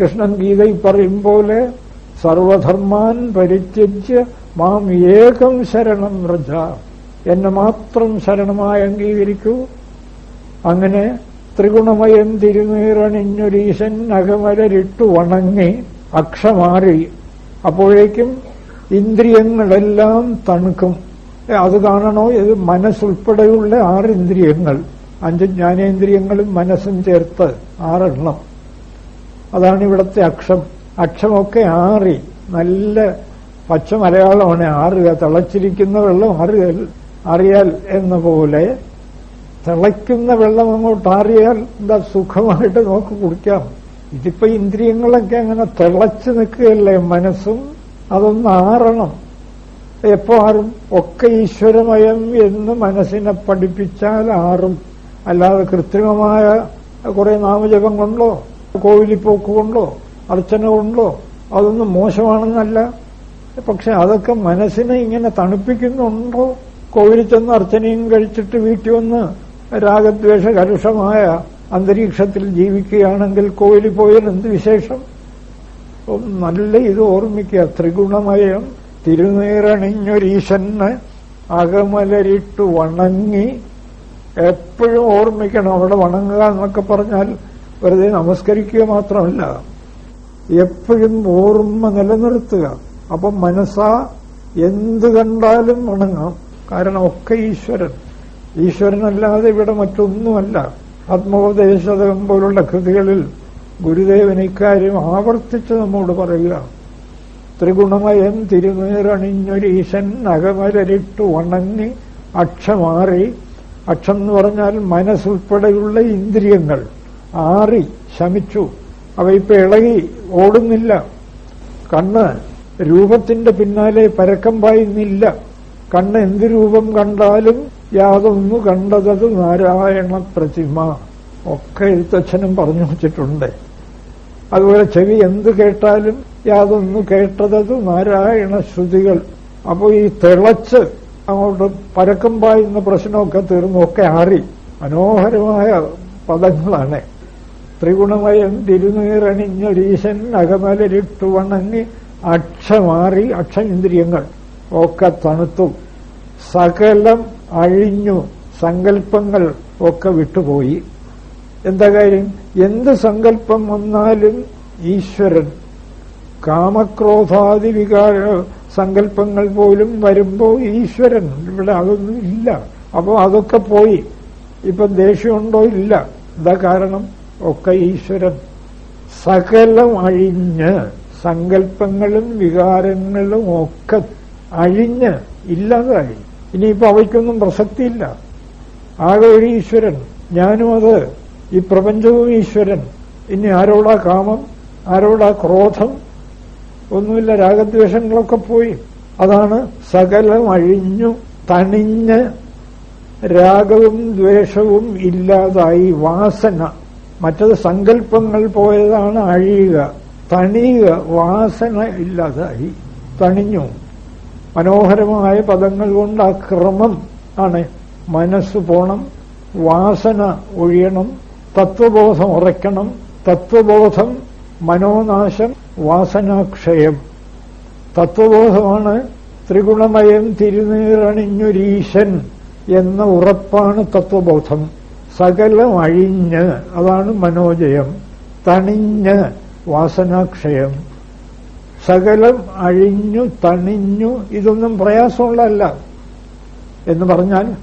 കൃഷ്ണൻ ഗീതയിൽ പറയും പോലെ സർവധർമാൻ പരിത്യജ്യ മാം ഏകം ശരണം വ്രജ എന്നെ മാത്രം ശരണമായി അംഗീകരിക്കൂ. അങ്ങനെ ത്രിഗുണമയം തിരുനീറണിഞ്ഞൊരീശൻ അകമലരിട്ടു വണങ്ങി അക്ഷമാറി. അപ്പോഴേക്കും ഇന്ദ്രിയങ്ങളെല്ലാം തണുക്കും. അത് കാണണോ? ഇത് മനസ്സുൾപ്പെടെയുള്ള ആറ് ഇന്ദ്രിയങ്ങൾ. അഞ്ച് ജ്ഞാനേന്ദ്രിയങ്ങളും മനസ്സും ചേർത്ത് ആറെണ്ണം. അതാണ് ഇവിടുത്തെ അക്ഷം. അക്ഷമൊക്കെ ആറി. നല്ല പച്ച മലയാളമാണ്. ആറുക. തിളച്ചിരിക്കുന്ന വെള്ളം ആറുക അറിയാൽ എന്ന പോലെ. തിളയ്ക്കുന്ന വെള്ളം അങ്ങോട്ട് ആറിയാൽ എന്താ സുഖമായിട്ട് നമുക്ക് കുടിക്കാം. ഇതിപ്പോ ഇന്ദ്രിയങ്ങളൊക്കെ അങ്ങനെ തിളച്ചു നിൽക്കുകയല്ലേ മനസ്സും? അതൊന്ന് ആറണം. എപ്പോ ആറും? ഒക്കെ ഈശ്വരമയം എന്ന് മനസ്സിനെ പഠിപ്പിച്ചാൽ ആറും. അല്ലാതെ കൃത്രിമമായ കുറെ നാമജപം കൊണ്ടോ കോവിലിപ്പോക്ക് പോക്കുകൊണ്ടോ അർച്ചന കൊണ്ടോ അതൊന്നും മോശമാണെന്നല്ല. പക്ഷെ അതൊക്കെ മനസ്സിനെ ഇങ്ങനെ തണുപ്പിക്കുന്നുണ്ടോ? കോവിലിൽ ചെന്ന് അർച്ചനയും കഴിച്ചിട്ട് വീട്ടിൽ വന്ന് രാഗദ്വേഷ കലുഷമായ അന്തരീക്ഷത്തിൽ ജീവിക്കുകയാണെങ്കിൽ കോവിലി പോയാൽ എന്ത് വിശേഷം? നല്ല ഇത് ഓർമ്മിക്കുക. ത്രിഗുണമയം തിരുനീറണിഞ്ഞൊരീശന് അകമലരിട്ടു വണങ്ങി. എപ്പോഴും ഓർമ്മിക്കണം. അവിടെ വണങ്ങുക എന്നൊക്കെ പറഞ്ഞാൽ വെറുതെ നമസ്കരിക്കുക മാത്രമല്ല എപ്പോഴും ഓർമ്മ നിലനിർത്തുക. അപ്പം മനസ്സാ എന്ത് കണ്ടാലും വണങ്ങാം കാരണം ഒക്കെ ഈശ്വരൻ. ഈശ്വരനല്ലാതെ ഇവിടെ മറ്റൊന്നുമല്ല. ആത്മോപദേശതകം പോലുള്ള കൃതികളിൽ ഗുരുദേവൻ ഇക്കാര്യം ആവർത്തിച്ച് നമ്മോട് പറയുക. ത്രിഗുണമയം തിരുനീറണിഞ്ഞൊരീശൻ അകമലരിട്ടു വണങ്ങി അക്ഷമാറി. അക്ഷം എന്ന് പറഞ്ഞാൽ മനസ്സുൾപ്പെടെയുള്ള ഇന്ദ്രിയങ്ങൾ. ആറി ശമിച്ചു. അവ ഇപ്പൊ ഇളകി ഓടുന്നില്ല. കണ്ണ് രൂപത്തിന്റെ പിന്നാലെ പരക്കം പായുന്നില്ല. കണ്ണ് എന്ത് രൂപം കണ്ടാലും യാതൊന്നു കണ്ടതത് നാരായണ പ്രതിമ. ഒക്കെ എഴുത്തച്ഛനും പറഞ്ഞു വച്ചിട്ടുണ്ട്. അതുപോലെ ചെവി എന്ത് കേട്ടാലും യാതൊന്നു കേട്ടതത് നാരായണ ശ്രുതികൾ. അപ്പോൾ ഈ തിളച്ച് അങ്ങോട്ട് പരക്കം പായുന്ന പ്രശ്നമൊക്കെ തീർന്നു. ഒക്കെ ആറി. മനോഹരമായ പദങ്ങളാണ്. ത്രിഗുണമയം തിരുനീറണിഞ്ഞൊരീശൻ അകമലരിട്ടു വണങ്ങി അക്ഷമാറി അക്ഷഇന്ദ്രിയങ്ങൾ ഒക്കെ തണുത്തു. സകലം അഴിഞ്ഞു. സങ്കല്പങ്ങൾ ഒക്കെ വിട്ടുപോയി. എന്താ കാര്യം? എന്ത് സങ്കല്പം വന്നാലും ഈശ്വരൻ. കാമക്രോധാദി വികാര സങ്കല്പങ്ങൾ പോലും വരുമ്പോ ഈശ്വരൻ. ഇവിടെ അതൊന്നും ഇല്ല. അപ്പോ അതൊക്കെ പോയി. ഇപ്പം ദേഷ്യമുണ്ടോ ഇല്ല. എന്താ കാരണം? ഒക്കെ ഈശ്വരൻ സകലം അഴിഞ്ഞ് സങ്കല്പങ്ങളും വികാരങ്ങളും ഒക്കെ അഴിഞ്ഞ് ഇല്ലാതായി. ഇനിയിപ്പോ അവയ്ക്കൊന്നും പ്രസക്തിയില്ല. ആകെ ഒരു ഈശ്വരൻ. ഞാനും അത്. ഈ പ്രപഞ്ചവും ഈശ്വരൻ. ഇനി ആരോടാ കാമം? ആരോടാ ക്രോധം? ഒന്നുമില്ല. രാഗദ്വേഷങ്ങളൊക്കെ പോയി. അതാണ് സകലം അഴിഞ്ഞു തണിഞ്ഞ് രാഗവും ദ്വേഷവും ഇല്ലാതായി. വാസന. മറ്റത് സങ്കല്പങ്ങൾ പോയതാണ് അഴിയുക. തണിയുക. വാസന ഇല്ലാതായി. തണിഞ്ഞു. മനോഹരമായ പദങ്ങൾ കൊണ്ട് ആ ക്രമം ആണ്. മനസ്സ് പോണം. വാസന ഒഴിയണം. തത്വബോധം ഉറയ്ക്കണം. തത്വബോധം മനോനാശം. വാസനാക്ഷയം. തത്വബോധമാണ് ത്രിഗുണമയം തിരുനീറണിഞ്ഞൊരീശൻ എന്ന ഉറപ്പാണ് തത്വബോധം. സകലം അഴിഞ്ഞ് അതാണ് മനോജയം തണിഞ്ഞ് വാസനാക്ഷയം. സകലം അഴിഞ്ഞു തണിഞ്ഞു ഇതൊന്നും പ്രയാസമുള്ളതല്ല. എന്ന് പറഞ്ഞാൽ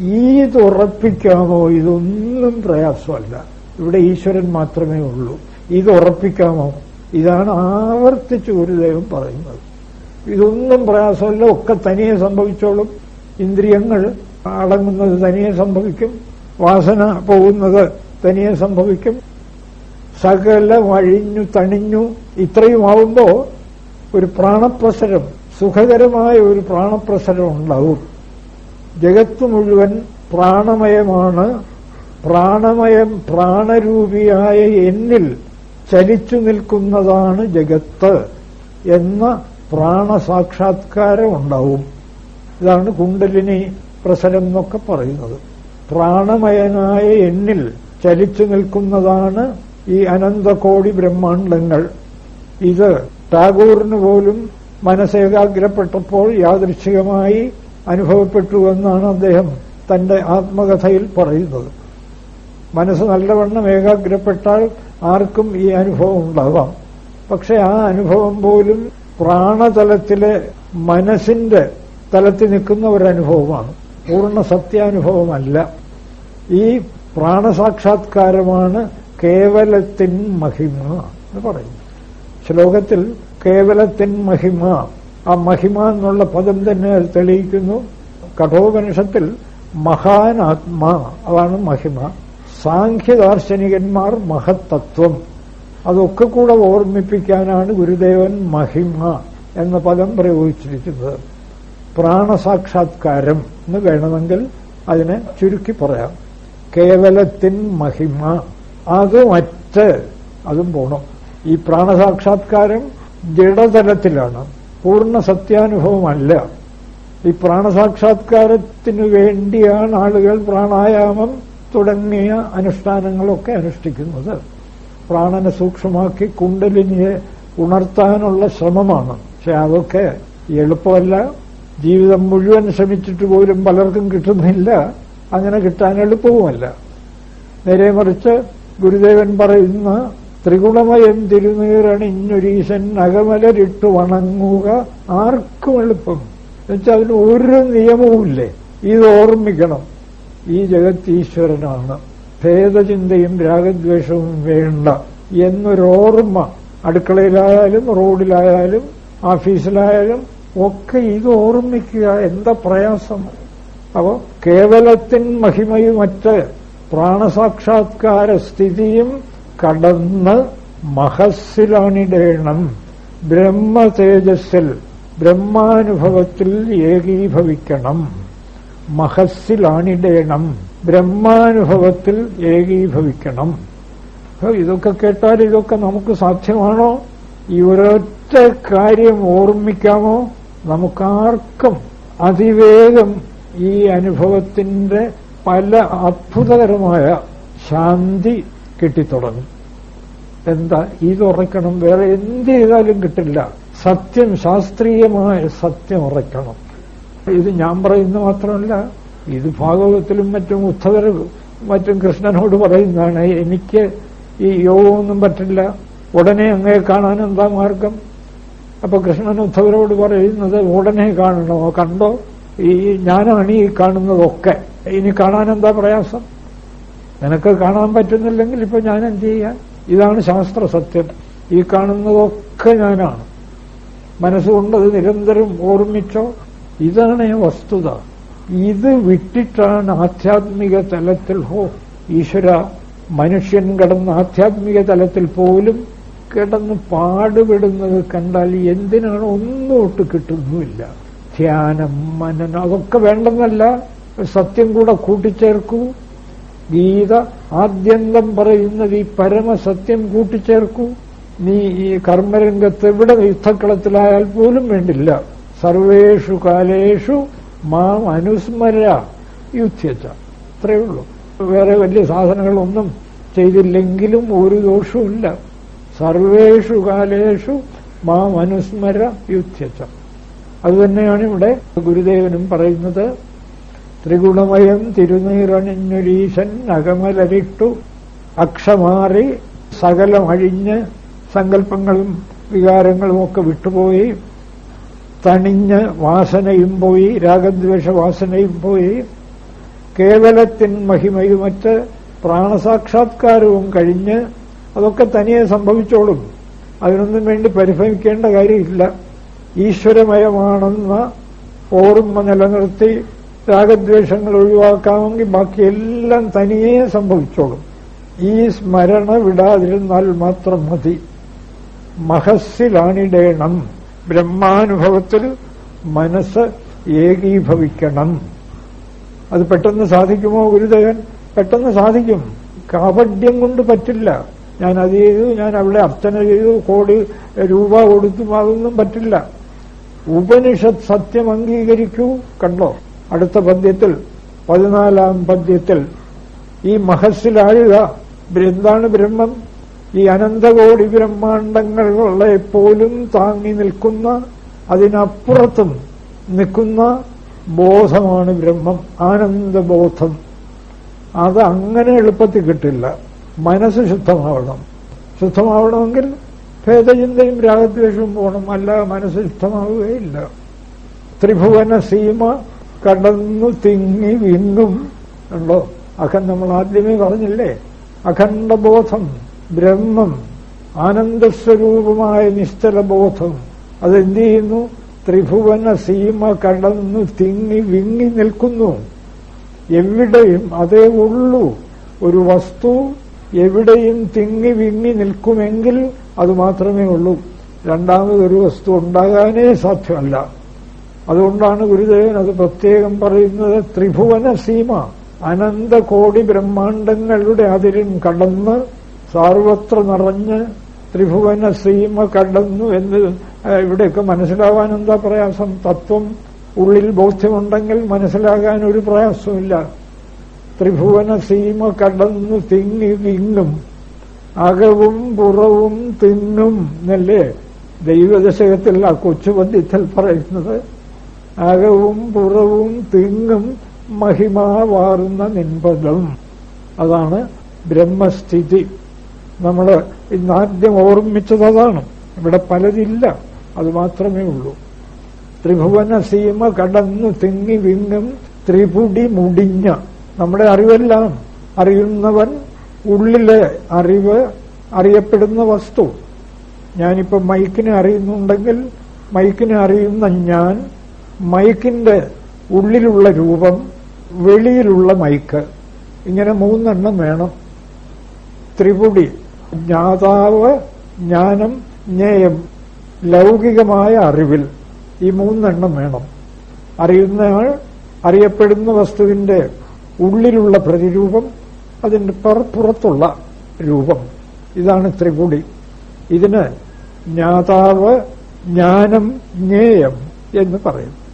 ഈത് ഉറപ്പിക്കാമോ ഇതൊന്നും പ്രയാസമല്ല. ഇവിടെ ഈശ്വരൻ മാത്രമേ ഉള്ളൂ. ഇത് ഉറപ്പിക്കാമോ? ഇതാണ് ആവർത്തിച്ച് ഗുരുദേവൻ പറയുന്നത്. ഇതൊന്നും പ്രയാസമല്ല. ഒക്കെ തനിയെ സംഭവിച്ചോളും. ഇന്ദ്രിയങ്ങൾ അടങ്ങുന്നത് തനിയെ സംഭവിക്കും. വാസന പോകുന്നത് തനിയെ സംഭവിക്കും. സകല വഴിഞ്ഞു തണിഞ്ഞു ഇത്രയും ആവുമ്പോ ഒരു പ്രാണപ്രസരം സുഖകരമായ ഒരു പ്രാണപ്രസരം ഉണ്ടാവും. ജഗത്ത് മുഴുവൻ പ്രാണമയമാണ്. പ്രാണമയം പ്രാണരൂപിയായ എന്നിൽ ചലിച്ചു നിൽക്കുന്നതാണ് ജഗത്ത് എന്ന പ്രാണസാക്ഷാത്കാരം ഉണ്ടാവും. ഇതാണ് കുണ്ടലിനി പ്രസരം എന്നൊക്കെ പറയുന്നത്. പ്രാണമയനായ എന്നിൽ ചലിച്ചു നിൽക്കുന്നതാണ് ഈ അനന്തകോടി ബ്രഹ്മാണ്ടങ്ങൾ ഇത് ടാഗോറിന് പോലും മനസ്സേകാഗ്രപ്പെട്ടപ്പോൾ അനുഭവപ്പെട്ടു എന്നാണ് അദ്ദേഹം തന്റെ ആത്മകഥയിൽ പറയുന്നത്. മനസ്സ് നല്ലവണ്ണം ഏകാഗ്രപ്പെട്ടാൽ ആർക്കും ഈ അനുഭവം ഉണ്ടാവാം. പക്ഷെ ആ അനുഭവം പോലും പ്രാണതലത്തിലെ മനസ്സിന്റെ തലത്തിൽ നിൽക്കുന്ന ഒരനുഭവമാണ് പൂർണ സത്യാനുഭവമല്ല. ഈ പ്രാണസാക്ഷാത്കാരമാണ് കേവലത്തിൻ മഹിമ എന്ന് പറയുന്നു ശ്ലോകത്തിൽ കേവലത്തിൻ മഹിമ ആ മഹിമ എന്നുള്ള പദം തന്നെ അത് തെളിയിക്കുന്നു. കഠോപനിഷത്തിൽ മഹാനാത്മാ അതാണ് മഹിമ. സാഖ്യദാർശനികന്മാർ മഹത്തത്വം. അതൊക്കെ കൂടെ ഓർമ്മിപ്പിക്കാനാണ് ഗുരുദേവൻ മഹിമ എന്ന പദം പ്രയോഗിച്ചിരിക്കുന്നത്. പ്രാണസാക്ഷാത്കാരം എന്ന് വേണമെങ്കിൽ അതിനെ ചുരുക്കി പറയാം. കേവലത്തിൻ മഹിമ അത് മറ്റ് അതും പോണം. ഈ പ്രാണസാക്ഷാത്കാരം ജഡതലത്തിലാണ് പൂർണ സത്യാനുഭവമല്ല. ഈ പ്രാണസാക്ഷാത്കാരത്തിനു വേണ്ടിയാണ് ആളുകൾ പ്രാണായാമം തുടങ്ങിയ അനുഷ്ഠാനങ്ങളൊക്കെ അനുഷ്ഠിക്കുന്നത്. പ്രാണനെ സൂക്ഷ്മമാക്കി കുണ്ടലിനിയെ ഉണർത്താനുള്ള ശ്രമമാണ്. പക്ഷെ അതൊക്കെ എളുപ്പമല്ല ജീവിതം മുഴുവൻ ശ്രമിച്ചിട്ട് പോലും പലർക്കും കിട്ടുന്നില്ല. അങ്ങനെ കിട്ടാൻ എളുപ്പവുമല്ല. നേരെ മറിച്ച് ഗുരുദേവൻ പറയുന്ന ത്രിഗുണമയം തിരുനീറണിഞ്ഞൊരീശൻ നഗമലരിട്ടു വണങ്ങുക ആർക്കും എളുപ്പം. എന്നുവെച്ചാൽ അതിന് ഒരു നിയമവുമില്ലേ? ഇത് ഓർമ്മിക്കണം. ഈ ജഗത്തീശ്വരനാണ്. ഭേദചിന്തയും രാഗദ്വേഷവും വേണ്ട എന്നൊരോർമ്മ അടുക്കളയിലായാലും റോഡിലായാലും ഓഫീസിലായാലും ഒക്കെ ഇത് ഓർമ്മിക്കുക. എന്താ പ്രയാസം? അപ്പോ കേവലത്തിൻ മഹിമയുമറ്റ് പ്രാണസാക്ഷാത്കാര സ്ഥിതിയും കടന്ന് മഹസ്സിലാണിടേണം. ബ്രഹ്മതേജസ്സിൽ ബ്രഹ്മാനുഭവത്തിൽ ഏകീഭവിക്കണം. മഹസ്സിലാണിടേണം. ബ്രഹ്മാനുഭവത്തിൽ ഏകീഭവിക്കണം. ഇതൊക്കെ കേട്ടാൽ ഇതൊക്കെ നമുക്ക് സാധ്യമാണോ? ഈ ഒരൊറ്റ കാര്യം ഓർമ്മിക്കാമോ? നമുക്കാർക്കും അതിവേഗം ഈ അനുഭവത്തിന്റെ പല അത്ഭുതകരമായ ശാന്തി കിട്ടിത്തുടങ്ങും. എന്താ ഇത് ഉറക്കണം. വേറെ എന്ത് ചെയ്താലും കിട്ടില്ല. സത്യം ശാസ്ത്രീയമായ സത്യം ഉറക്കണം. ഇത് ഞാൻ പറയുന്ന മാത്രമല്ല ഇത് ഭാഗവതത്തിലും മറ്റും ഉദ്ധവർ മറ്റും കൃഷ്ണനോട് പറയുന്നതാണ് എനിക്ക് ഈ യോഗമൊന്നും പറ്റില്ല. ഉടനെ അങ്ങേ കാണാൻ എന്താ മാർഗം? അപ്പൊ കൃഷ്ണൻ ഉദ്ധവരോട് പറയുന്നത് ഉടനെ കാണണോ? കണ്ടോ? ഈ ഞാനാണ് ഈ കാണുന്നതൊക്കെ. ഇനി കാണാൻ എന്താ പ്രയാസം? നിനക്ക് കാണാൻ പറ്റുന്നില്ലെങ്കിൽ ഇപ്പൊ ഞാൻ എന്ത് ചെയ്യാൻ. ഇതാണ് ശാസ്ത്ര സത്യം ഈ കാണുന്നതൊക്കെ ഞാനാണ്. മനസ്സുകൊണ്ടത് നിരന്തരം ഓർമ്മിച്ചോ? ഇതാണ് വസ്തുത. ഇത് വിട്ടിട്ടാണ് ആധ്യാത്മിക തലത്തിൽ ഹോ ഈശ്വര മനുഷ്യൻ കടന്ന ആധ്യാത്മിക തലത്തിൽ പോലും കിടന്ന് പാടുപെടുന്നത് കണ്ടാൽ എന്തിനാണ് ഒന്നും ഒട്ട് കിട്ടുന്നുമില്ല. ധ്യാനം മനനം അതൊക്കെ വേണ്ടെന്നല്ല. സത്യം കൂടെ കൂട്ടിച്ചേർക്കൂ. ഗീത ആദ്യന്തം പറയുന്നത് ഈ പരമസത്യം കൂട്ടിച്ചേർക്കൂ. നീ ഈ കർമ്മരംഗത്ത് എവിടെ യുദ്ധക്കളത്തിലായാൽ പോലും വേണ്ടില്ല. സർവേഷു കാലേഷു മാം അനുസ്മര യുദ്ധിച്ച. അത്രയേ ഉള്ളൂ. വേറെ വലിയ സാധനങ്ങളൊന്നും ചെയ്തില്ലെങ്കിലും ഒരു ദോഷവുമില്ല. സർവേഷു കാലേഷു മാം അനുസ്മര യുദ്ധിച്ച അതുതന്നെയാണ് ഇവിടെ ഗുരുദേവനും പറയുന്നത്. ത്രിഗുണമയം തിരുനീറണിഞ്ഞുരീശൻ അകമലരിട്ടു. അക്ഷമാറി സകലമഴിഞ്ഞ് സങ്കല്പങ്ങളും വികാരങ്ങളും ഒക്കെ വിട്ടുപോയി. തണിഞ്ഞ് വാസനയും പോയി. രാഗദ്വേഷ വാസനയും പോയി. കേവലത്തിൻ മഹിമയുമറ്റ് പ്രാണസാക്ഷാത്കാരവും കഴിഞ്ഞ് അതൊക്കെ തനിയെ സംഭവിച്ചോളും. അതിനൊന്നും വേണ്ടി പരിഭവിക്കേണ്ട കാര്യമില്ല. ഈശ്വരമയമാണെന്ന ഓർമ്മ നിലനിർത്തി രാഗദ്വേഷങ്ങൾ ഒഴിവാക്കാമെങ്കിൽ ബാക്കിയെല്ലാം തനിയെ സംഭവിച്ചോളും. ഈ സ്മരണ വിടാതിരുന്നാൽ മാത്രം മതി. മഹസ്സിലാണിടേണം. ബ്രഹ്മാനുഭവത്തിൽ മനസ്സ് ഏകീഭവിക്കണം. അത് പെട്ടെന്ന് സാധിക്കുമോ ഗുരുദേവൻ? പെട്ടെന്ന് സാധിക്കും. കാപഡ്യം കൊണ്ട് പറ്റില്ല. ഞാൻ അത് ചെയ്തു ഞാൻ അവിടെ അർച്ചന ചെയ്തു കോടി രൂപ കൊടുത്തു അതൊന്നും പറ്റില്ല. ഉപനിഷത്ത് സത്യം അംഗീകരിക്കൂ കണ്ടോ? അടുത്ത പദ്യത്തിൽ പതിനാലാം പദ്യത്തിൽ ഈ മഹസ്സിലാഴുക എന്താണ് ബ്രഹ്മം ഈ അനന്തകോടി ബ്രഹ്മാണ്ടങ്ങളെ പോലും താങ്ങി നിൽക്കുന്ന അതിനപ്പുറത്തും നിൽക്കുന്ന ബോധമാണ് ബ്രഹ്മം ആനന്ദബോധം. അത് അങ്ങനെ എളുപ്പത്തിൽ കിട്ടില്ല. മനസ്സ് ശുദ്ധമാവണം. ശുദ്ധമാവണമെങ്കിൽ ഭേദചിന്തയും രാഗദ്വേഷവും പോകണം. അല്ല മനസ്സ് ശുദ്ധമാവുകയില്ല. ത്രിഭുവന സീമ കടന്നു തിങ്ങി വിങ്ങും ഉണ്ടോ? അഖൻ നമ്മൾ ആദ്യമേ പറഞ്ഞില്ലേ? അഖണ്ഡബോധം ബ്രഹ്മം ആനന്ദസ്വരൂപമായ നിശ്ചല ബോധം അതെന്ത് ചെയ്യുന്നു? ത്രിഭുവന സീമ കടന്നു തിങ്ങി വിങ്ങി നിൽക്കുന്നു. എവിടെയും അതേ ഉള്ളൂ. ഒരു വസ്തു എവിടെയും തിങ്ങി വിങ്ങി നിൽക്കുമെങ്കിൽ അത് മാത്രമേ ഉള്ളൂ. രണ്ടാമതൊരു വസ്തു ഉണ്ടാകാനേ സാധ്യമല്ല. അതുകൊണ്ടാണ് ഗുരുദേവൻ അത് പ്രത്യേകം പറയുന്നത് ത്രിഭുവന സീമ. അനന്തകോടി ബ്രഹ്മാണ്ടങ്ങളുടെ അതിരും കടന്ന് സാർവത്ര നിറഞ്ഞ് ത്രിഭുവന സീമ കടന്നു എന്ന് ഇവിടെയൊക്കെ മനസ്സിലാവാൻ എന്താ പ്രയാസം? തത്വം ഉള്ളിൽ ബോധ്യമുണ്ടെങ്കിൽ മനസ്സിലാകാൻ ഒരു പ്രയാസമില്ല ത്രിഭുവന സീമ കടന്നു തിങ്ങി വിങ്ങും. അകവും പുറവും തിങ്ങും എന്നല്ലേ ദൈവദശകത്തിൽ ആ കൊച്ചുപദ്യത്തിൽ പറയുന്നത്. അകവും പുറവും തിങ്ങും മഹിമാവാറുന്ന നിൻപദം അതാണ് ബ്രഹ്മസ്ഥിതി. നമ്മൾ ഇന്നാദ്യം ഓർമ്മിച്ചത് അതാണ്. ഇവിടെ പലതില്ല. അത് മാത്രമേ ഉള്ളൂ. ത്രിഭുവന സീമ കടന്നു തിങ്ങി വിങ്ങും. ത്രിപുടി മുടിഞ്ഞ. നമ്മുടെ അറിവെല്ലാം അറിയുന്നവൻ ഉള്ളിലെ അറിവ് അറിയപ്പെടുന്ന വസ്തു. ഞാനിപ്പോൾ മൈക്കിനെ അറിയുന്നുണ്ടെങ്കിൽ മൈക്കിനെ അറിയുന്ന ഞാൻ മൈക്കിന്റെ ഉള്ളിലുള്ള രൂപം വെളിയിലുള്ള മൈക്ക്. ഇങ്ങനെ മൂന്നെണ്ണം വേണം. ത്രിപുടി ജ്ഞാതാവ് ജ്ഞാനം ജ്ഞേയം ലൗകികമായ അറിവിൽ ഈ മൂന്നെണ്ണം വേണം. അറിയുന്നയാൾ അറിയപ്പെടുന്ന വസ്തുവിന്റെ ഉള്ളിലുള്ള പ്രതിരൂപം അതിന്റെ പുറത്തുള്ള രൂപം. ഇതാണ് ത്രിപുടി ഇതിന് ജ്ഞാതാവ് ജ്ഞാനം ജ്ഞേയം എന്ന് പറയും.